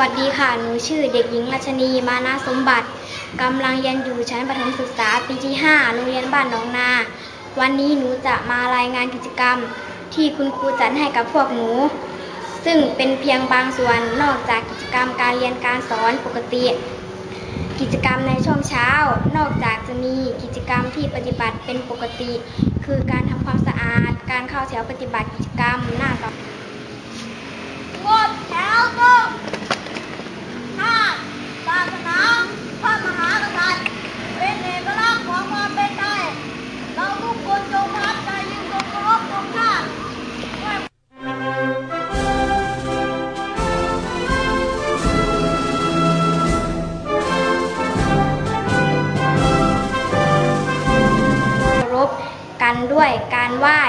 วัสดีค่ะ หนูชื่อเด็กหญิงรัชนีมานาสมบัติกำลังเรียนอยู่ชั้นประถมศึกษาปีที่ 5 โรงเรียนบ้านหนองนา วันนี้หนูจะมารายงานกิจกรรมที่คุณครูจัดให้กับพวกหนู ซึ่งเป็นเพียงบางส่วนนอกจากกิจกรรมการเรียนการสอนปกติ กิจกรรมในช่วงเช้า นอกจากจะมีกิจกรรมที่ปฏิบัติเป็นปกติ คือการทำความสะอาด การเข้าแถวปฏิบัติกิจกรรมหน้าต่อหมด ไหว้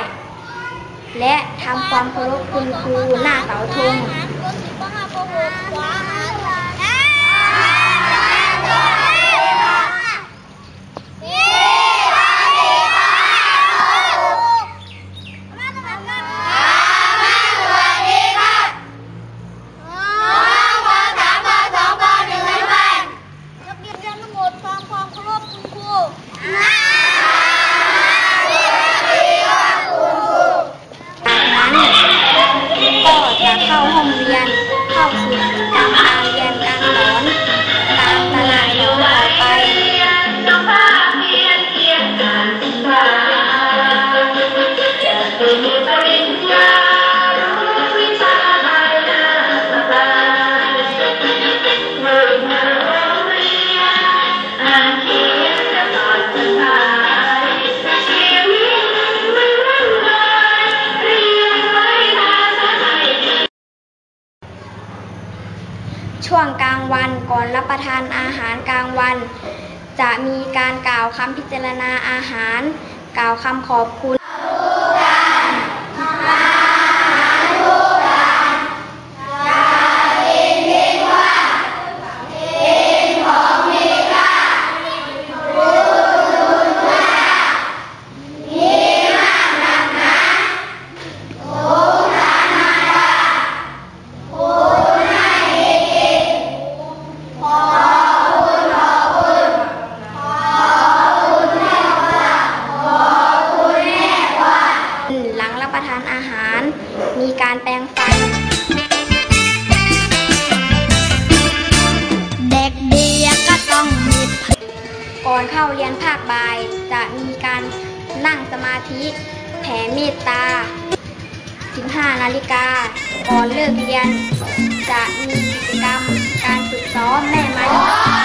และทำความเคารพคุณครูหน้าเสาธง นักเรียนทั้งหมดฟังความเคารพคุณครู จากนั้นก็จะ เข้าห้องเรียน เข้าสู่กิจกรร ช่วงกลางวันก่อนรับประทานอาหารกลางวัน จะมีการกล่าวคำพิจารณาอาหาร กล่าวคำขอบคุณ เรียนภาคบ่าย จะมีการนั่งสมาธิแผ่เมตตา 15 นาฬิกา ก่อนเลิกเรียน จะมีกิจกรรมการฝึกซ้อมแม่ไม้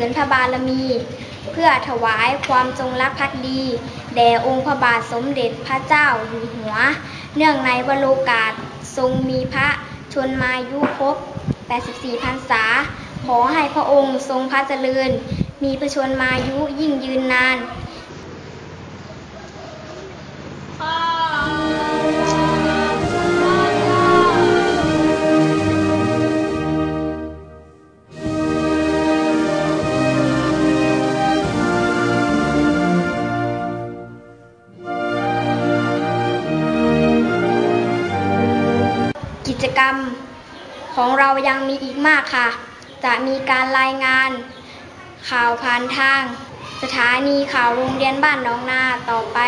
ริญพระบารมี เพื่อถวายความจงรักภักดี แด่องค์พระบาทสมเด็จพระเจ้าอยู่หัว เนื่องในวโรกาสทรงมีพระชนมายุครบ 84พรรษา ขอให้พระองค์ทรงพระเจริญ มีพระชนมายุยิ่งยืนนาน จกรรมของเรายังมีอีกมากค่ะ จะมีการรายงาน ข่าวผ่านทาง สถานีข่าวโรงเรียนบ้านหนองนาต่อไป